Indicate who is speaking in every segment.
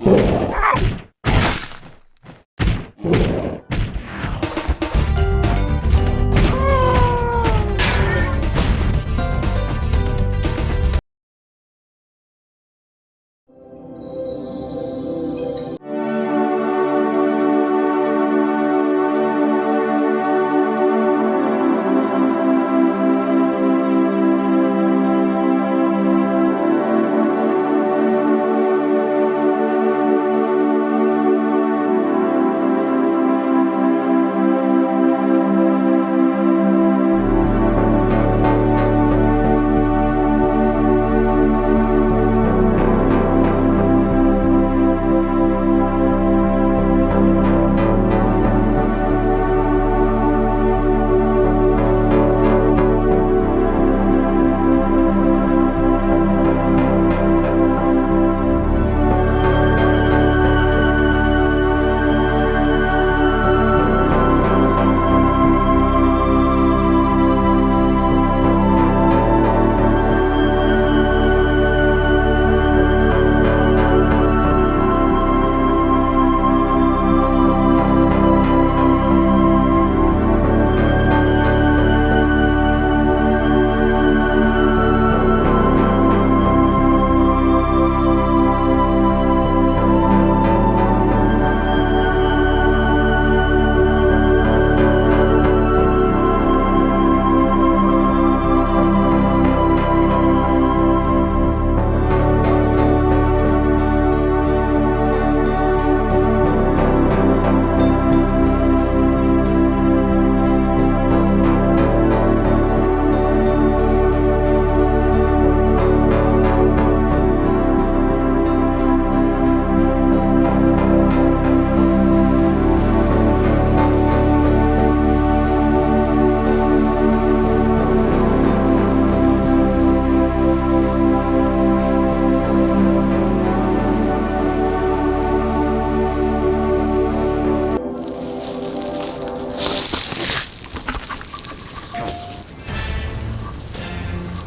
Speaker 1: Oh.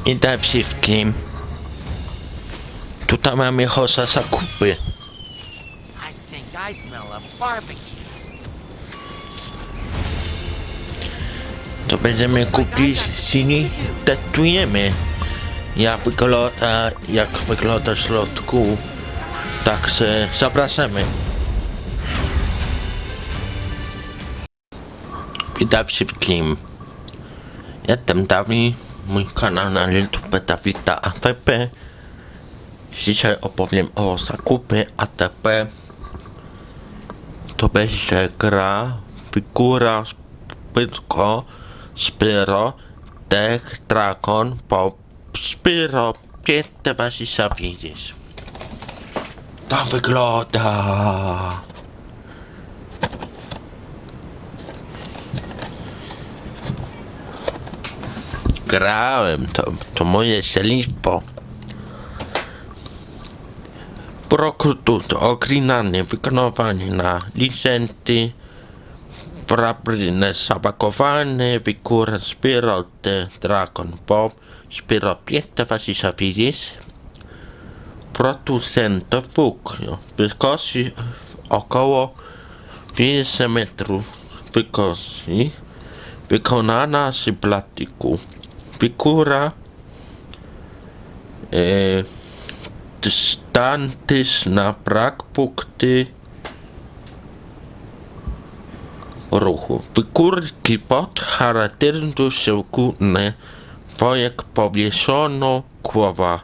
Speaker 1: Witam wszystkim. Tutaj mamy hosa zakupy.
Speaker 2: I I.
Speaker 1: To będziemy kupić i testujemy. Jak wygląda, jak wygląda w środku. Także zapraszamy. Witam wszystkim. Jestem Dawid, mój kanał na YouTube Dawida ATP. Dzisiaj opowiem o zakupy ATP. To będzie gra figura Pytko, Spyro, Tech, Dragon, Pop, Spyro, pięte Wasisa widzisz. To wygląda. Grałem, to, to moje śledztwo. Prokutut, oklinanie, wykonywanie na licenty, Prabrine zapakowane, wykóra Spiro de Dragon Bob, Spiro pięta Wasisa widzisz. Producent Fukrio, wysokości około 50 metrów wysokości, wykonana z plastiku. Figura e, dystantyczna, brak ruchu. Wykórki pod charakteryzują się górny wojek powieszono głowa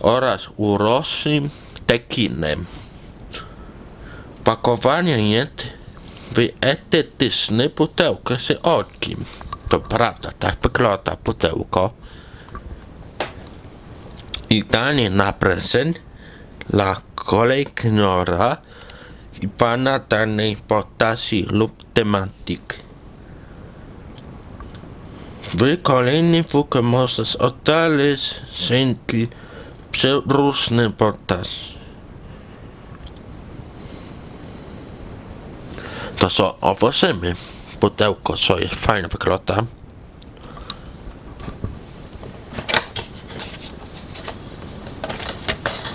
Speaker 1: oraz urosłym tekinem. Pakowanie jest w etetyczne pudełko z okiem. To prawda, tak wygląda pudełko. I danie na prezent dla kolejknora i pana danej postaci lub tematyk. W kolejnym fuku możesz odnaleźć sęki przeróżne postaci. To są owoczymy. Pudełko, co jest fajne wygląda.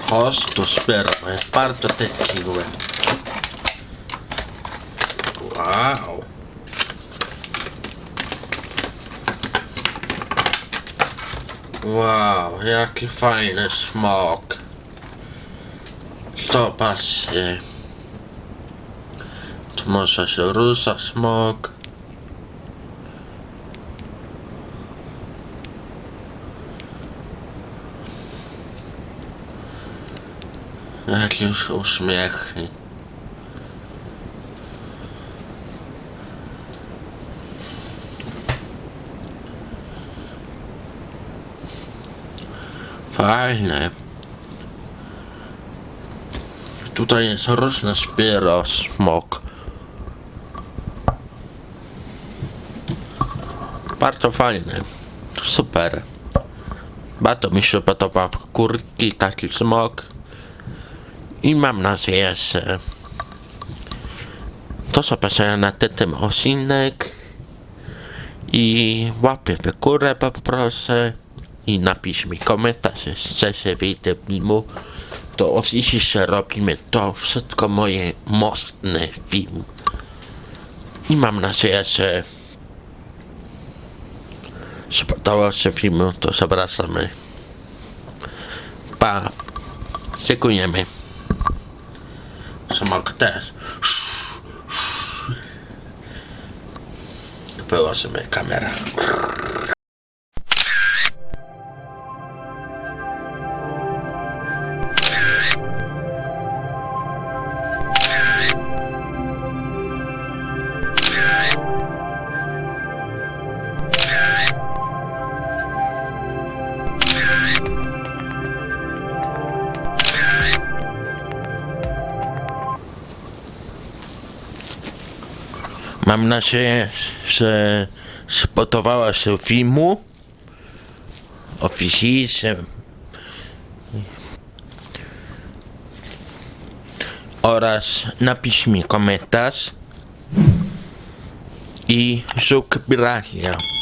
Speaker 1: Chodź tu zbieramy. Jest bardzo tekiwe. Wow. Wow, jaki fajny smok. Zobaczcie. Tu może się rusza smok. Jakiś uśmiech. Fajne. Tutaj jest różne spiero, smok. Bardzo fajne. Super. Bardzo mi się podoba kurki, taki smok. I mam nadzieję, że to zobaczenia na ten odcinek. I łapię w górę poproszę i napisz mi komentarz, że chcecie wyjdę filmu, to oczywiście robimy to wszystko moje mocne film. I mam nadzieję, że spodobało się filmu, to zapraszamy. Pa. Dziękujemy. sammakkataan. Pölasemme kamera. Mam nadzieję, że spodobała się filmu. Oczywiście. Oraz napisz mi komentarz. I subskrypcja.